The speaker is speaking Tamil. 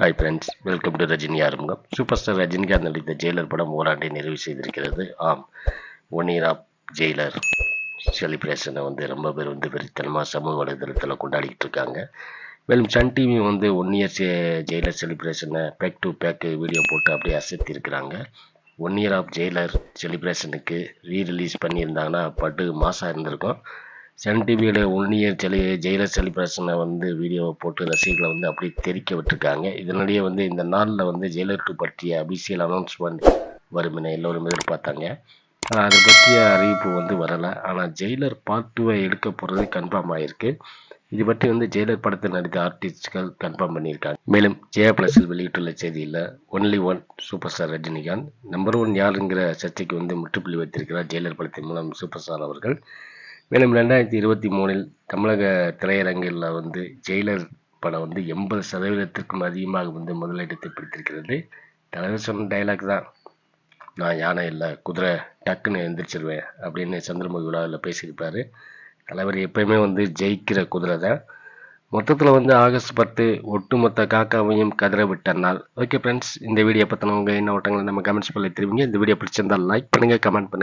Hi friends welcome to Rajini ஆரம்பம் சூப்பர் ஸ்டார் ரஜினிகாந்த் நடித்த ஜெயிலர் படம் ஓராண்டை நிறைவு செய்திருக்கிறது. ஆம் ஒன் இயர் ஆஃப் ஜெயிலர் செலிப்ரேஷனை வந்து ரொம்ப பேர் வந்து வெறித்தனமாக சமூக வலைதளத்தில் கொண்டாடிக்கிட்டு இருக்காங்க. மேலும் சன் டிவி வந்து ஒன் இயர் ஜெயிலர் செலிப்ரேஷனை பேக் டு பேக் வீடியோ போட்டு அப்படியே அசத்தி இருக்கிறாங்க. ஒன் இயர் ஆஃப் ஜெயிலர் செலிப்ரேஷனுக்கு ரீ ரிலீஸ் பண்ணியிருந்தாங்கன்னா பட்டு மாதம் இருந்திருக்கும். சன் டிவியில் ஒன் செலி ஜெயிலர் செலிப்ரேஷனை வந்து வீடியோவை போட்டு ரசிகர்களை வந்து அப்படியே தெரிக்க விட்டுருக்காங்க. இதனிடையே வந்து இந்த நாளில் வந்து ஜெயிலர் டூ பற்றிய அபிஷியல் அனௌன்ஸ்மெண்ட் வரும் என எல்லோரும் எதிர்பார்த்தாங்க. ஆனால் அதை பற்றிய அறிவிப்பு வந்து வரலை. ஆனால் ஜெயிலர் பார்ட் டூவை எடுக்க போகிறது கன்ஃபார்ம் ஆகிருக்கு இது பற்றி வந்து ஜெயிலர் படத்தில் நடித்த ஆர்டிஸ்ட்கள் கன்ஃபார்ம் பண்ணியிருக்காங்க. மேலும் ஜெயா பிளஸில் வெளியிட்டுள்ள செய்தியில் only one super star Rajinikanth. Number one யாருங்கிற சர்ச்சைக்கு வந்து முற்றுப்புள்ளி வைத்திருக்கிறார் ஜெயிலர் படத்தின் மூலம் சூப்பர் ஸ்டார் அவர்கள். மேலும் ரெண்டாயிரத்தி இருபத்தி மூணில் தமிழக திரையரங்கில் வந்து ஜெயிலர் படம் வந்து எண்பது சதவீதத்திற்கும் அதிகமாக வந்து முதலிடத்தை பிடித்திருக்கிறது. தலைவர் சொன்ன டைலாக் தான். நான் யானை இல்லை குதிரை டக்குன்னு எந்திரிச்சிருவேன் அப்படின்னு சந்திரமுகி விழாவில் பேசியிருப்பார். தலைவர் எப்பயுமே வந்து ஜெயிக்கிற குதிரை தான். மொத்தத்தில் வந்து ஆகஸ்ட் பத்து ஒட்டுமொத்த காக்காவையும் கதற விட்ட நாள். ஓகே ஃப்ரெண்ட்ஸ் இந்த வீடியோ பற்றின உங்கள் என்ன ஓட்டங்களை நம்ம கமெண்ட்ஸ் பண்ணி தெரிவிங்க. இந்த வீடியோ பிடிச்சிருந்தால் லைக் பண்ணுங்கள் கமெண்ட் பண்ணுங்கள்